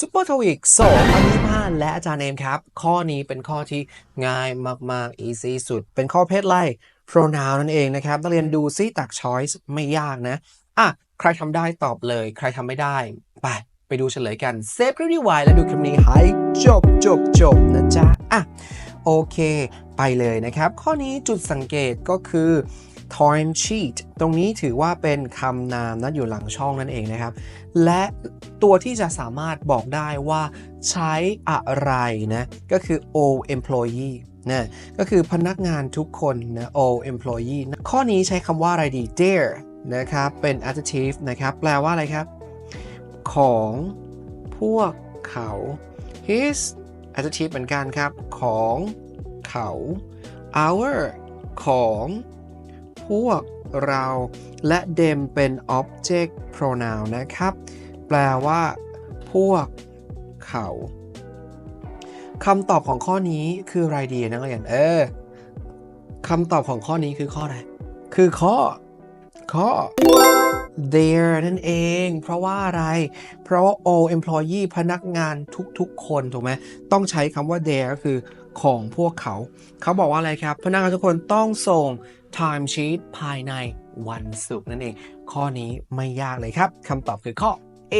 ซุปเปอร์ทวิกโสอันนี้พานและอาจารย์เอมครับ ข้อนี้เป็นข้อที่ง่ายมากๆ easy สุด เป็นข้อเพศไล่ pronoun นั่นเองนะครับนักเรียนดูซิตัก choice ไม่ยากนะอะใครทำได้ตอบเลย ใครทำไม่ได้ ไป ไปดูเฉลยกันเซฟคลิปนี้ไว้แล้วดูคลิปนี้ให้จบจบจบนะจ๊ะอะโอเค ไปเลยนะครับ ข้อนี้จุดสังเกตก็คือ time sheet ตรงนี้ถือว่าเป็นคำนามนะอยู่หลังช่องนั่นเองนะครับ และตัวที่จะสามารถบอกได้ว่าใช้อะไรนะ ก็คือ all employee นะก็คือพนักงานทุกคนนะ all employee นะข้อนี้ใช้คำว่าอะไรดี their นะครับ เป็น adjective นะครับ แปลว่าอะไรครับ ของพวกเขา his adjective เหมือนกันครับ ของเขา our ของ พวกเรา และ them เป็น object pronoun นะครับ แปลว่า พวกเขาคำตอบของข้อนี้คืออะไรดีนะเรียนเออคำตอบของข้อนี้คือข้ออะไร คือข้อ ข้อ there นั่นเอง เพราะว่าอะไร เพราะว่า all employee พนักงานทุกๆ คนถูกไหมต้องใช้คำว่า there ก็คือของพวกเขา เขาบอกว่าอะไรครับ พนักงานทุกคนต้องส่ง time sheet ภายในวันศุกร์นั่นเอง ข้อนี้ไม่ยากเลยครับคำตอบคือข้อ A